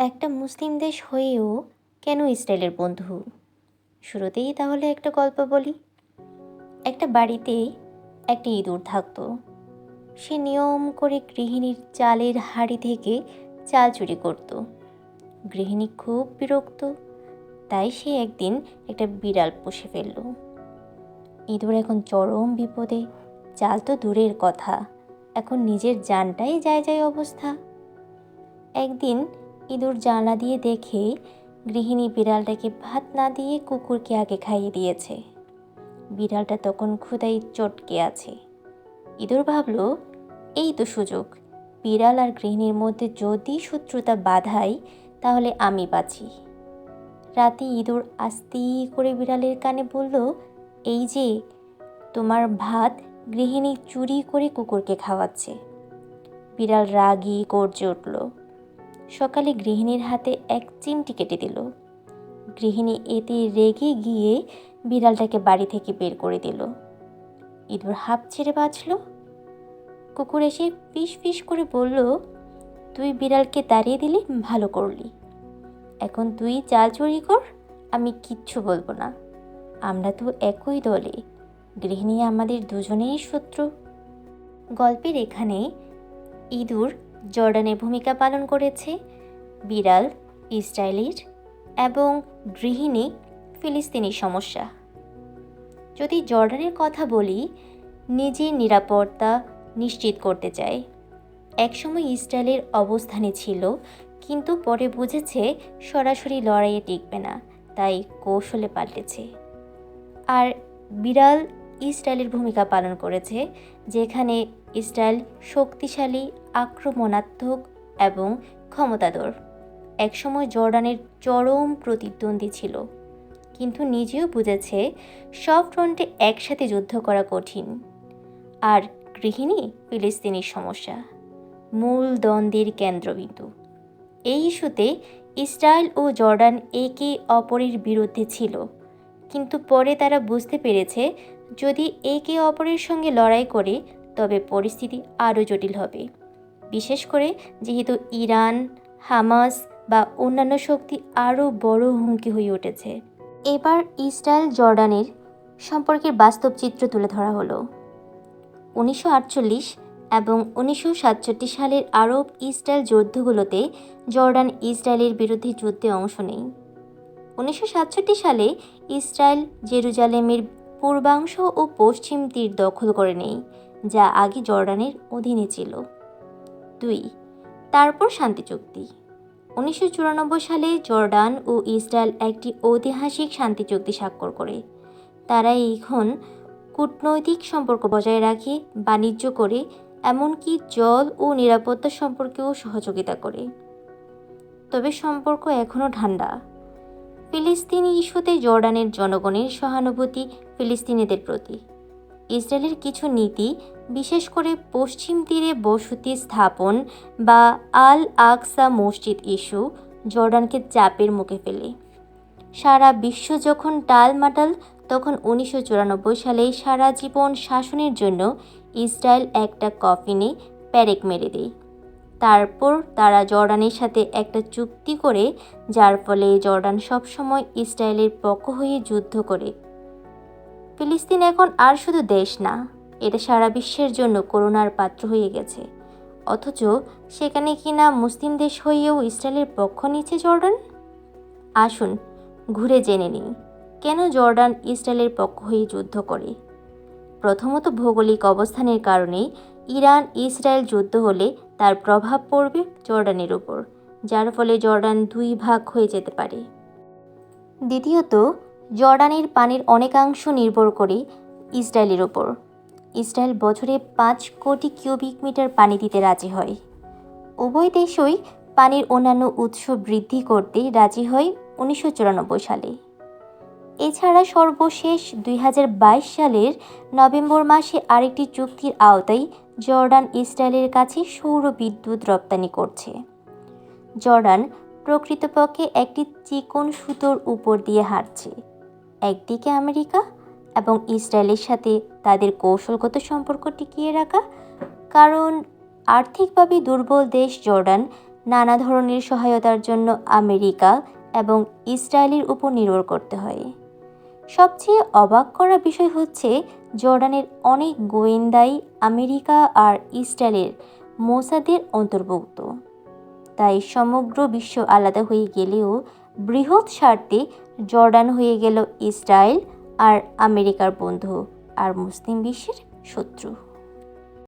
একটা মুসলিম দেশ হয়েও কেন ইসরায়েলের বন্ধু? শুরুতেই তাহলে একটা গল্প বলি। একটা বাড়িতে একটা ইঁদুর থাকতো। সে নিয়ম করে গৃহিণীর চালের হাঁড়ি থেকে চাল চুরি করত। গৃহিণী খুব বিরক্ত, তাই সে একদিন একটা বিড়াল পুষে ফেলল। ইঁদুর এখন চরম বিপদে, চাল তো দূরের কথা, এখন নিজের জানটাই যায় যায় অবস্থা। একদিন ইঁদুর জানলা দিয়ে দেখে গৃহিণী বিড়ালটাকে ভাত না দিয়ে কুকুরকে আগে খাইয়ে দিয়েছে। বিড়ালটা তখন ক্ষুদাই চটকে আছে। ইঁদুর ভাবল, এই তো সুযোগ। বিড়াল আর গৃহিণীর মধ্যে যদি শত্রুতা বাধাই তাহলে আমি বাঁচি। রাতে ইঁদুর আস্তে করে বিড়ালের কানে বলল, এই যে, তোমার ভাত গৃহিণী চুরি করে কুকুরকে খাওয়াচ্ছে। বিড়াল রাগি গর্জে উঠল সকালে গৃহিণীর হাতে এক চিমটি কেটে দিল। গৃহিণী এতে রেগে গিয়ে বিড়ালটাকে বাড়ি থেকে বের করে দিল। ইঁদুর হাঁপ ছেড়ে বাঁচল। কুকুর এসে পিস পিস করে বলল, তুই বিড়ালকে তাড়িয়ে দিলি, ভালো করলি। এখন তুই চাল চুরি কর, আমি কিচ্ছু বলব না। আমরা তো একই দলে। গৃহিণী আমাদের দুজনেই শত্রু। গল্পের এখানে ইঁদুর জর্ডানের ভূমিকা পালন করেছে বিড়াল, ইসরায়েলির এবং গৃহিণী ফিলিস্তিনি সমস্যা। যদি জর্ডানের কথা বলি নিজের নিরাপত্তা নিশ্চিত করতে চায়। একসময় ইসরায়েলের অবস্থানে ছিল, কিন্তু পরে বুঝেছে সরাসরি লড়াইয়ে টিকবে না, তাই কৌশলে পাল্টেছে। আর বিড়াল ইসরায়েলের ভূমিকা পালন করেছে, যেখানে ইসরায়েল শক্তিশালী, আক্রমণাত্মক এবং ক্ষমতাধর। একসময় জর্ডানের চরম প্রতিদ্বন্দ্বী ছিল। কিন্তু নিজেও বুঝেছে, সব ফ্রন্টে একসাথে যুদ্ধ করা কঠিন। আর গৃহিণী ফিলিস্তিনির সমস্যা। মূল দ্বন্দ্বের কেন্দ্রবিন্দু। এই ইস্যুতে ইসরায়েল ও জর্ডান একে অপরের বিরুদ্ধে ছিল। কিন্তু পরে তারা বুঝতে পেরেছে, যদি একে অপরের সঙ্গে লড়াই করে তবে পরিস্থিতি আরও জটিল হবে। বিশেষ করে যেহেতু ইরান, হামাস বা অন্যান্য শক্তি আরও বড় হুমকি হয়ে উঠেছে। এবার ইসরায়েল জর্ডানের সম্পর্কের বাস্তব চিত্র তুলে ধরা হলো। উনিশশো আটচল্লিশ এবং উনিশশো সাতষট্টি সালের আরব ইসরায়েল যুদ্ধগুলোতে জর্ডান ইসরায়েলের বিরুদ্ধে যুদ্ধে অংশ নেয়। উনিশশো সালে ইসরায়েল জেরুজালেমের পূর্বাংশ ও পশ্চিম তীর দখল করে নেয়। যা আগে জর্ডানের অধীনে ছিল। দুই, তারপর শান্তি চুক্তি। উনিশশো চুরানব্বই সালে জর্ডান ও ইসরায়েল একটি ঐতিহাসিক শান্তি চুক্তি স্বাক্ষর করে। তারা এখন কূটনৈতিক সম্পর্ক বজায় রাখে, বাণিজ্য করে, এমনকি জল ও নিরাপত্তা সম্পর্কেও সহযোগিতা করে। তবে সম্পর্ক এখনও ঠান্ডা। ফিলিস্তিনি ইস্যুতে জর্ডানের জনগণের সহানুভূতি ফিলিস্তিনিদের প্রতি। ইসরায়েলের কিছু নীতি, বিশেষ করে পশ্চিম তীরে বসতি স্থাপন বা আল আকসা মসজিদ ইস্যু, জর্ডানকে চাপের মুখে ফেলে। সারা বিশ্ব যখন টালমাটাল, তখন উনিশশো চুরানব্বই সালে সারা জীবন শাসনের জন্য ইসরায়েল একটা কফিনে প্যারেক মেরে দেয়। তারপর তারা জর্ডানের সাথে একটা চুক্তি করে, যার ফলে জর্ডান সবসময় ইসরায়েলের পক্ষ হয়ে যুদ্ধ করে। ফিলিস্তিন এখন আর শুধু দেশ না, এটা সারা বিশ্বের জন্য করোনার পাত্র হয়ে গেছে। অথচ সেখানে কিনা মুসলিম দেশ হয়েও ইসরায়েলের পক্ষ নিচ্ছে জর্ডান? আসুন, ঘুরে জেনে নিই, কেন জর্ডান ইসরায়েলের পক্ষ হয়ে যুদ্ধ করে? প্রথমত ভৌগোলিক অবস্থানের কারণে ইরান ইসরায়েল যুদ্ধ হলে তার প্রভাব পড়বে জর্ডানের উপর, যার ফলে জর্ডান দুই ভাগ হয়ে যেতে পারে। দ্বিতীয়ত জর্ডানের পানির অনেকাংশ নির্ভর করে ইসরায়েলের ওপর। ইসরায়েল বছরে পাঁচ কোটি কিউবিক মিটার পানি দিতে রাজি হয়। উভয় দেশই পানির অন্যান্য উৎস বৃদ্ধি করতে রাজি হয় উনিশশো চুরানব্বই সালে। এছাড়া সর্বশেষ দুই হাজার বাইশ সালের নভেম্বর মাসে আরেকটি চুক্তির আওতায় জর্ডান ইসরায়েলের কাছে সৌর বিদ্যুৎ রপ্তানি করছে। জর্ডান প্রকৃতপক্ষে একটি চিকন সুতোর উপর দিয়ে হাঁটছে। একদিকে আমেরিকা এবং ইসরায়েলের সাথে তাদের কৌশলগত সম্পর্ক টিকিয়ে রাখা, কারণ আর্থিকভাবে দুর্বল দেশ জর্ডান নানা ধরনের সহায়তার জন্য আমেরিকা এবং ইসরায়েলের উপর নির্ভর করতে হয়। সবচেয়ে অবাক করা বিষয় হচ্ছে জর্ডানের অনেক গোয়েন্দাই আমেরিকা আর ইসরায়েলের মোসাদের অন্তর্ভুক্ত। তাই সমগ্র বিশ্ব আলাদা হয়ে গেলেও বৃহৎ স্বার্থে জর্ডান হয়ে গেল ইসরায়েল আর আমেরিকার বন্ধু আর মুসলিম বিশ্বের শত্রু।